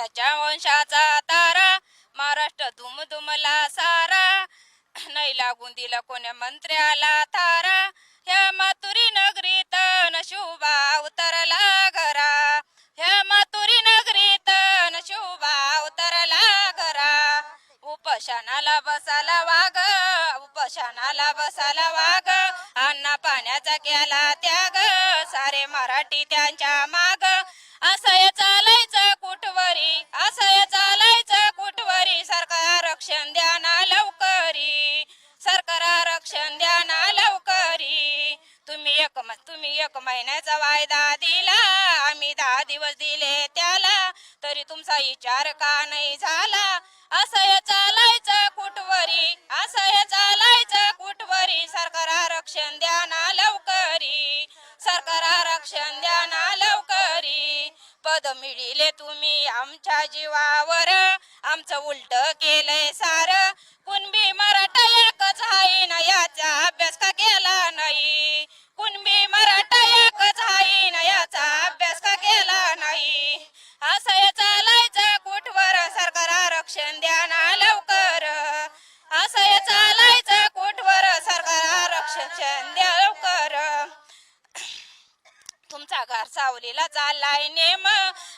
त्याच्या वंशाचा तारा. महाराष्ट्र धुमधुमला सारा. नाही लागून दिला कोण्या मंत्र्याला तारा ह्या मातुरी नगरीत नशुभा उतरला घरा. ह्या मातुरी नगरीत नशुभा उतरला घरा. उपोषणाला बसाला वाग. उपोषणाला बसाला वाग. अन्न पाण्याचा केला त्याग. सारे मराठी त्यांच्या माग. असं चालायचं कुठवरी असं चालायचं कुठवरी. सरकार आरक्षण द्या ना लवकरी सरकार आरक्षण द्या ना लवकरी. तुम्ही एक म- तुम्ही एक महिन्याचा वायदा दिला आम्ही दहा दिवस दिले त्याला तरी तुमचा विचार का नाही झाला? असं चालायचं कुठवरी असं चालायचं कुठवरी. सरकार आरक्षण द्या ना लवकरी सरकार आरक्षण द्या पद मिळिले तुम्ही आमच्या जीवावर. आमचं उलट केलंय सार. कुणबी मराठा एकच आहे ना याचा अभ्यास का केला नाही? कुणबी मराठा एकच आहे ना याचा अभ्यास का केला नाही? असं तुमचा घर सावलीला चाललाय नेम.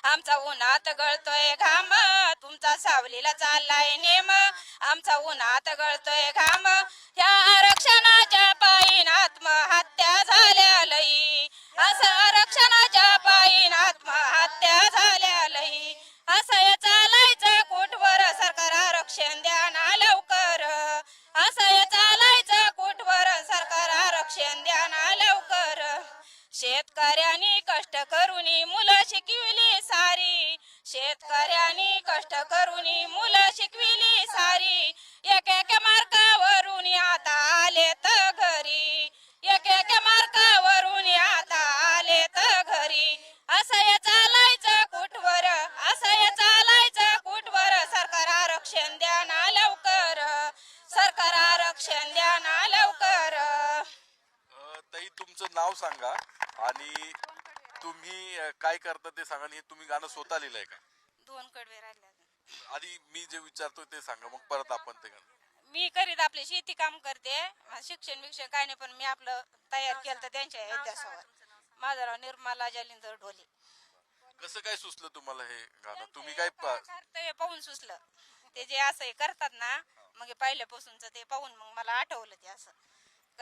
आमचा उन्हात गळतोय घाम. तुमचा सावलीला चाललाय नेम. आमचा उन्हात गळतोय घाम. या आरक्षणाच्या पायीन आत्महत्या झाल्या लई. असं आरक्षणाच्या पायीन आत्महत्या झाल्या लई. असं हे चालायचं कुठवर? सरकार आरक्षण द्या ना लवकर. असं हे चालायचं कुठवर? सरकार आरक्षण द्या शेतकऱ्यांनी कष्ट करून मुलं शिकविली सारी. शेतकऱ्यांनी कष्ट करून मुलं शिकविली सारी. एक एक मार्कावरून आता आले तर घरी. एक एक मार्कावरून आता आले तर घरी. असं हे चालायचं कुठवर? असं हे चालायचं कुठवर? सरकार आरक्षण द्या ना लवकर. सरकार आरक्षण द्या ना लवकर. ताई तुमचं नाव सांगा. आणि तुम्ही अ, काय करता ते सांगा आणि हे तुम्ही गाणं स्वतः लिहिलंय का? दोन कडवे राहिले अजून. आधी मी जे विचारतोय ते सांगा मग परत आपण ते गाणं. मी करीत आपले शेती काम करते. शिक्षण बिक्षण काय नाही पण मी आपलं तयार केलं तर त्यांच्या अभ्यासावर माझं नाव निर्मला जालिंदर ढोले. कसं काय सुचलं तुम्हाला हे गाणं? तुम्ही काय पा- कर्तव्य पाहून सुचलं. ते जे असं हे करतात ना मग हे पहिल्यापासूनच ते पाहून मग मला आठवलं ते असं.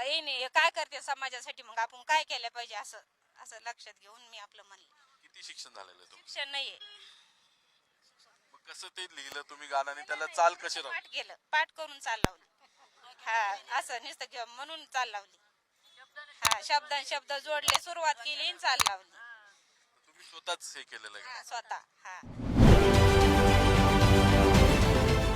काही नाही. हे काय करते समाजासाठी? मग आपण काय केलं पाहिजे असं असं लक्षात घेऊन मी आपलं म्हणलं. किती शिक्षण झालेलं आहे शिक्षण नाहीये. मग कसं ते लिहिलं तुम्ही गाणं आणि त्याला चाल कशी पाठ केलं पाठ करून चाल लावली. हा असं नुसतं घेऊन म्हणून चाल लावली. हा शब्दां शब्द जोडले सुरुवात केली आणि चाल लावली. तुम्ही स्वतःच हे केलेलं आहे हा स्वतः. हा.